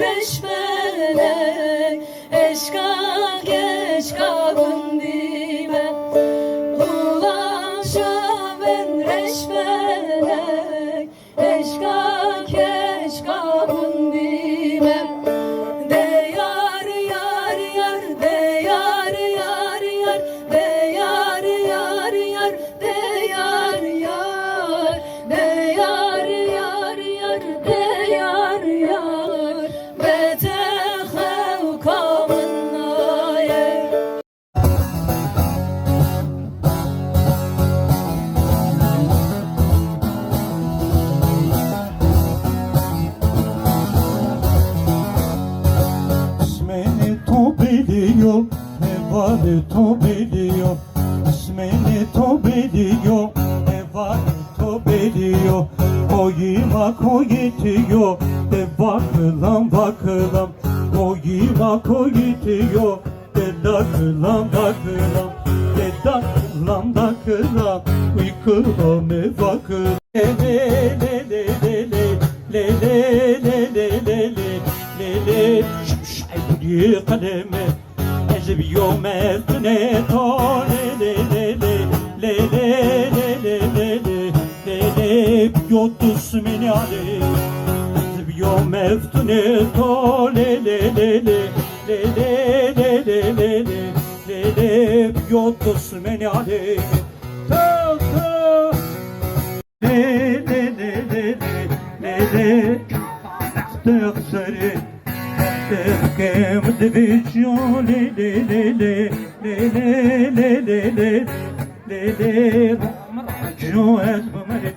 beş melek geç kalın dime. Ulaşa ben ediyor Evvali tövbe ediyor İsmini tövbe ediyor Evvali tövbe ediyor Koyma koy itiyor De bakılan bakılan Koyma koy itiyor De dakılan dakılan De dakılan dakılan Uykıla me bakılan Le le le le le le le le kalemi Ecbi yo mevtine ta le le le le le le le le le le yo tusmini ale Ecbi yo mevtine ta le le le le le le le le le le le le yo tusmini ale ta ta le le le le le le le le تحكم دفيشيون لي لي لي لي لي لي لي لي لي لي جوات بمري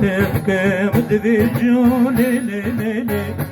تحكم دفيشيون لي لي لي لي